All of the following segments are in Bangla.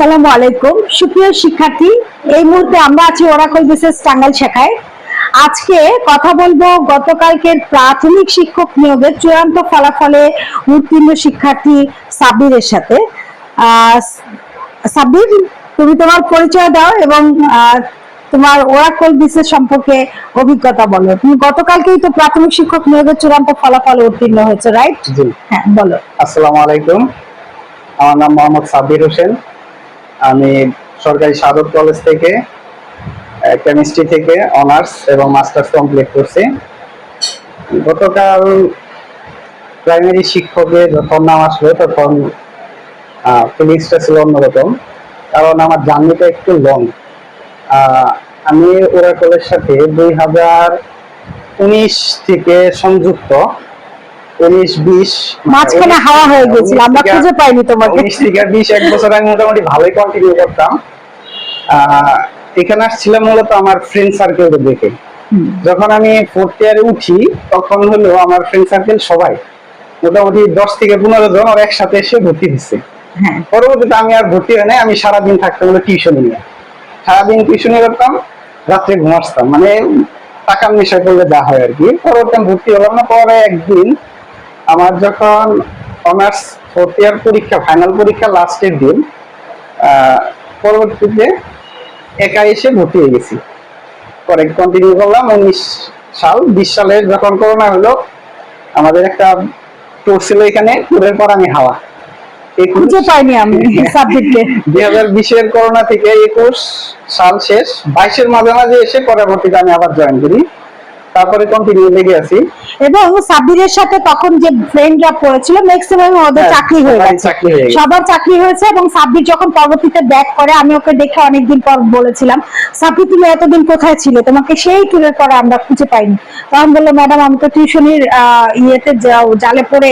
আসসালামু আলাইকুম। সুপ্রিয় শিক্ষার্থী এই মুহূর্তে আমরা আছি ওরাকল বিশেষ টাঙ্গাইল শাখায়। আজকে কথা বলব গতকালকের প্রাথমিক শিক্ষক নিয়োগের চূড়ান্ত ফলাফলে উত্তীর্ণ শিক্ষার্থী সাব্বিরের সাথে। সাব্বির তুমি তোমার পরিচয় দাও এবং তোমার ওরাকল বিশেষ সম্পর্কে অভিজ্ঞতা বলো। তুমি গতকালকেই তো প্রাথমিক শিক্ষক নিয়োগের চূড়ান্ত ফলাফলে উত্তীর্ণ হয়েছে রাইট হ্যাঁ বলো। আসসালামু আলাইকুম। আমার নাম মোহাম্মদ সাব্বির হোসেন। আমি সরকারি সাধক কলেজ থেকে কেমিস্ট্রি থেকে অনার্স এবং মাস্টার্স কমপ্লিট করছি। গতকাল প্রাইমারি শিক্ষকের যখন নাম আসলো, তখন ফিলিংসটা ছিল অন্যরকম। কারণ আমার জার্নিটা একটু লং আমি ওরা ওরাকলের সাথে দুই হাজার উনিশ থেকে সংযুক্ত। উনিশ বিশ মাঝখানে হাওয়া হয়ে গেছিল আমরা খুঁজে পাইনি তোমাকে। উনিশ থেকে বিশ এক বছর আমি মোটামুটি ভালোই কন্টিনিউ করতাম। এখানে আসছিলাম মূলত আমার ফ্রেন্ড সার্কেল দেখে। যখন আমি ফোর্থ ইয়ারে উঠি তখন হলো আমার ফ্রেন্ড সার্কেল সবাই। মোটামুটি দশ থেকে পনেরো জন ওরা একসাথে এসে ভর্তি দিচ্ছে হ্যাঁ। পরবর্তীতে আমি আর ভর্তি হয় নাই আমি সারাদিন থাকতাম হলো টিউশন নিয়ে সারাদিন টিউশনে করতাম রাত্রে ঘুমাসতাম মানে টাকার নেশা করলে যা হয় আর কি। পরবর্তী ভর্তি হলাম না পরে একদিন আমার যখন অনার্স ফোর্থ ইয়ার পরীক্ষা ফাইনাল পরীক্ষা লাস্টের দিন পরবর্তীতে একা এসে ভর্তি হয়ে গেছি। পরে কন্টিনিউ করলাম উনিশ সাল। বিশ সালে যখন করোনা হলো আমাদের একটা ট্যুর ছিল এখানে ট্যুরের পর আমি হাওয়া। খুঁজে পাইনি আমি সাবজেক্টে দুই হাজার বিশের করোনা থেকে একুশ সাল শেষ। বাইশের মাঝামাঝি এসে পরবর্তীতে আমি আবার জয়েন করি। তারপরে কন্টিনিউ লেগে আছি। এবং সাব্বিরের সাথে তখন যে ফ্রেন্ডরা পড়েছিল ম্যাক্সিমাম ওদের হ্যাঁ, চাকরি হয়ে গেছে। সবার চাকরি হয়েছে এবং সাব্বির যখন পরবর্তীতে ব্যাক করে আমি ওকে দেখে অনেকদিন পর বলেছিলাম সাব্বির তুমি এতদিন কোথায় ছিলে? তোমাকে সেই ট্যুরের পরে আমরা খুঁজে পাইনি। তখন বলল ম্যাডাম আমি তো টিউশনির ইয়েতে যাও- জালে পড়ে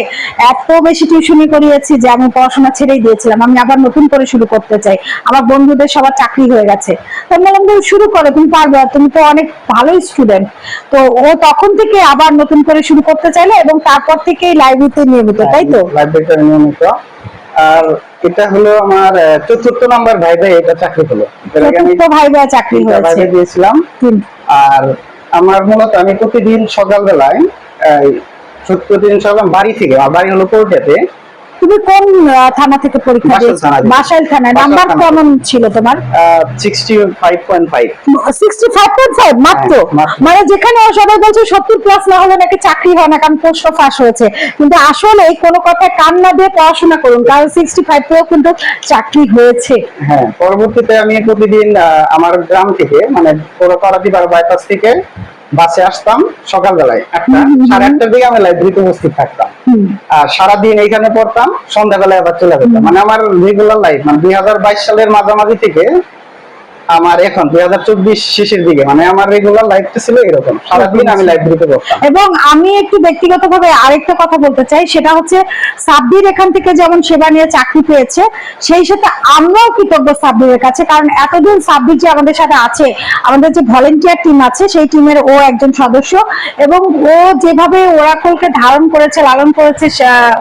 এত বেশি টিউশনি করিয়েছি যে আমি পড়াশোনা ছেড়েই দিয়েছিলাম। আমি আবার নতুন করে শুরু করতে চাই। আমার বন্ধুদের সবার চাকরি হয়ে গেছে। তো বললাম তুমি শুরু করো তুমি পারবে। তুমি তো অনেক ভালোই স্টুডেন্ট তো ও তখন থেকে আবার নতুন করে শুরু করতে চাইলে এবং তারপর থেকেই লাইব্রেরিতে নিয়মিত তাই তো? লাইব্রেরিতে নিয়মিত। আর এটা হলো আমার চতুর্থ নাম্বার ভাই ভাই এটা চাকরি হলো। চতুর্থ ভাই ভাই চাকরি হয়েছে। দিয়েছিলাম। আর আমার মূলত আমি প্রতিদিন সকালবেলায় ছোট্ট প্রতিদিন সকাল বাড়ি থেকে আমার বাড়ি হলো কোর্টেতে তুমি কোন থানা থেকে পরীক্ষা দিয়েছ থানা বাসাইল থানা। নাম্বার কেমন ছিল তোমার? Sixty five point five sixty five point five মাত্র? হ্যাঁ, মানে যেখানে সবাই বলছে সত্তর প্লাস না হলে নাকি চাকরি হয় না কারণ ফাঁস হয়েছে। কিন্তু আসলে কোনো কথা কান না দিয়ে পড়াশোনা করুন কারণ সিক্সটি ফাইভ পেয়েও কিন্তু চাকরি হয়েছে। হ্যাঁ পরবর্তীতে আমি প্রতিদিন আমার গ্রাম থেকে মানে পাড়াতিপাড়া বাইপাস থেকে বাসে আসতাম সকালবেলায়। হুম, সাড়ে। আটটার দিকে আমি লাইব্রেরিতে উপস্থিত থাকতাম। আর সারাদিন এখানে পড়তাম, সন্ধ্যাবেলায় আবার চলে যেতাম। মানে আমার রেগুলার লাইফ মানে দুই হাজার বাইশ সালের মাঝামাঝি থেকে আমার এখন দুই হাজার চব্বিশ শেষের দিকে মানে আমার রেগুলার লাইফটা ছিল এরকম। সারাদিন আমি লাইব্রেরিতে পড়তাম এবং আমি একটু ব্যক্তিগতভাবে আরেকটা কথা বলতে চাই, সেটা হচ্ছে সাব্বির এখান থেকে যেমন সেবা নিয়ে চাকরি পেয়েছে, সেই সাথে আমরাও কৃতজ্ঞ সাব্বিরের কাছে, কারণ এতদিন সাব্বির যে আমাদের সাথে আছে, আমাদের যে ভলেন্টিয়ার টিম আছে, সেই টিমের ও একজন সদস্য, এবং ও যেভাবে ওরাকলকে ধারণ করেছে, লালন করেছে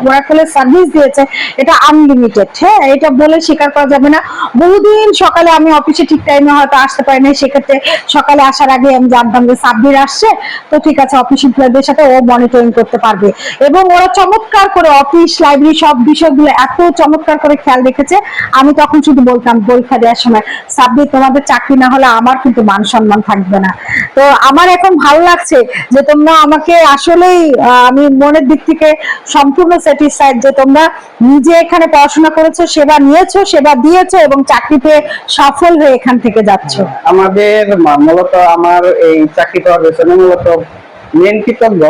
ওরাকলের সার্ভিস দিয়েছে, এটা আনলিমিটেড হ্যাঁ? এটা বলে স্বীকার করা যাবে না। বহুদিন সকালে আমি অফিসে ঠিক হয়তো আসতে পারি না সেক্ষেত্রে সকালে আসার আগে আমি জানতাম যে সাব্বির আসছে। তো ঠিক আছে অফিস এমপ্লয়ীদের সাথে ও মনিটরিং করতে পারবে। এবং ওরা চমৎকার করে অফিস লাইব্রেরি সব বিষয়গুলো এত চমৎকার করে খেয়াল রেখেছে। আমি তখন শুধু বলতাম, পরীক্ষা দেওয়ার সময়, সাব্বির, তোমাদের চাকরি না হলে আমার কিন্তু মান সম্মান থাকবে না। তো আমার এখন ভালো লাগছে যে তোমরা আমাকে আসলেই আমি মনের দিক থেকে সম্পূর্ণ স্যাটিসফাইড যে তোমরা নিজে এখানে পড়াশোনা করেছ, সেবা নিয়েছো, সেবা দিয়েছ এবং চাকরি পেয়ে সফল হয়ে এখান থেকে যাচ্ছ। আমাদের মূলত আমার এই চাকরি পাওয়ার পেছনে মূলত মেন কৃতজ্ঞ।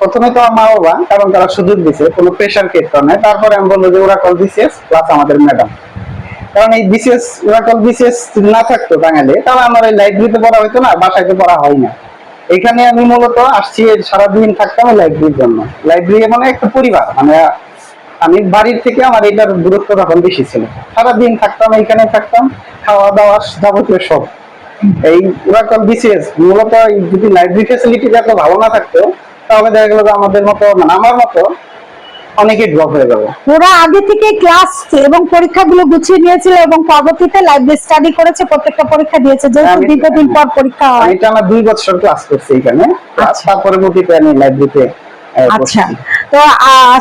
প্রথমে তো মা বাবা, কারণ তারা সুযোগ দিছে, কোনো প্রেশার ক্ষেত্র নাই। তারপরে আমি বলব যে ওরা কল বিসিএস প্লাস আমাদের ম্যাডাম কারণ এই বিশেষ ওরা কল বিসিএস না থাকতো বাঙালি, তাহলে আমার এই লাইব্রেরিতে পড়া হইতো না, বাসায় পড়া হয় না। এখানে আমি মূলত আসছি সারাদিন থাকতাম লাইব্রেরির জন্য। লাইব্রেরি মানে একটা পরিবার মানে আমি বাড়ির থেকে আমার এটার দূরত্ব তখন বেশি ছিল। সারাদিন থাকতাম এখানে থাকতাম, খাওয়া দাওয়া যাবতীয় সব। এই ওরাকল বিসিএস, মূলত যদি লাইব্রেরি ফ্যাসিলিটি এত ভালো না থাকতো, তাহলে দেখা গেলো যে আমাদের মতো মানে আমার মতো অনেকে ড্রপ হয়ে যাবে। ওরা আগে থেকে ক্লাস এবং পরীক্ষাগুলো গুছিয়ে নিয়েছিল এবং পরবর্তীতে লাইভ স্টাডি করেছে প্রত্যেকটা পরীক্ষা দিয়েছে যেহেতু দীর্ঘদিন পর পরীক্ষা হয়। এটা আমরা দুই বছর ক্লাস করছি এখানে। আচ্ছা। তারপরে মতিতে আমি লাইব্রেরিতে আচ্ছা। তো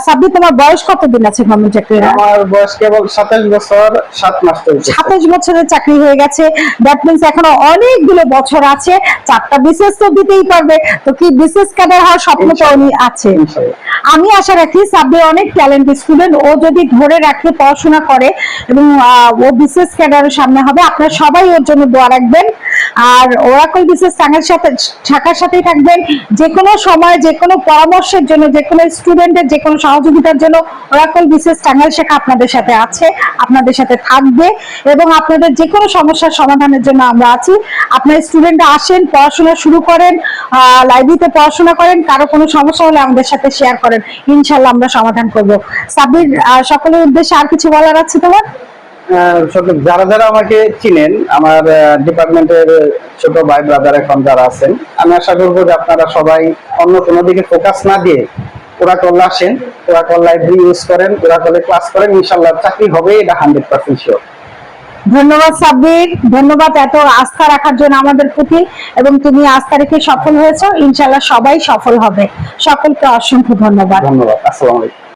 সাব্বির তোমার বয়স কতদিন আছে গভর্নমেন্ট চাকরির? আমার বয়স কেবল সাতাশ বছর সাত মাস চলছে। বছরের চাকরি হয়ে গেছে। দ্যাট মিনস এখনও অনেকগুলো বছর আছে। চারটা বিশেষ তো দিতেই পারবে। তো কি বিশেষ ক্যাডার হওয়ার স্বপ্ন তো উনি আছে? আমি আশা রাখি সাব্বির অনেক ট্যালেন্ট স্টুডেন্ট ও যদি ধরে রাখে পড়াশোনা করে এবং ও বিশেষ ক্যাডারের সামনে হবে আপনারা সবাই ওর জন্য দোয়া রাখবেন। আর ওরাকল বিশেষ টাঙ্গার সাথে শাখার সাথেই থাকবেন। যে কোনো সময় যে কোনো পরামর্শের জন্য যে কোনো স্টুডেন্টের যে কোনো সহযোগিতার জন্য ওরাকল বিশেষ টাঙ্গাইল শাখা আপনাদের সাথে আছে, আপনাদের সাথে থাকবে এবং আপনাদের যে কোনো সমস্যার সমাধানের জন্য আমরা আছি। আপনার স্টুডেন্ট আসেন, পড়াশোনা শুরু করেন লাইব্রেরিতে পড়াশোনা করেন, কারও কোনো সমস্যা হলে আমাদের সাথে শেয়ার করেন। ইনশাল্লাহ আমরা সমাধান করব। সাবির সকলের উদ্দেশ্যে আর কিছু বলার আছে তোমার? যারা যারা আমাকে চিনেন আমার ডিপার্টমেন্টের ছোট ভাই ব্রাদার এখন যারা আছেন আমি আশা করব যে আপনারা সবাই অন্য কোনো দিকে ফোকাস না দিয়ে ওরা করলে আসেন ওরা কল লাইব্রেরি ইউজ করেন ওরা কলে ক্লাস করেন ইনশাল্লাহ চাকরি হবে এটা হান্ড্রেড পার্সেন্ট শিওর ধন্যবাদ সাব্বির ধন্যবাদ এত আস্থা রাখার জন্য আমাদের প্রতি এবং তুমি আস্থা রেখে সফল হয়েছো ইনশাল্লাহ সবাই সফল হবে। সকলকে অসংখ্য ধন্যবাদ। ধন্যবাদ আসসালামু আলাইকুম।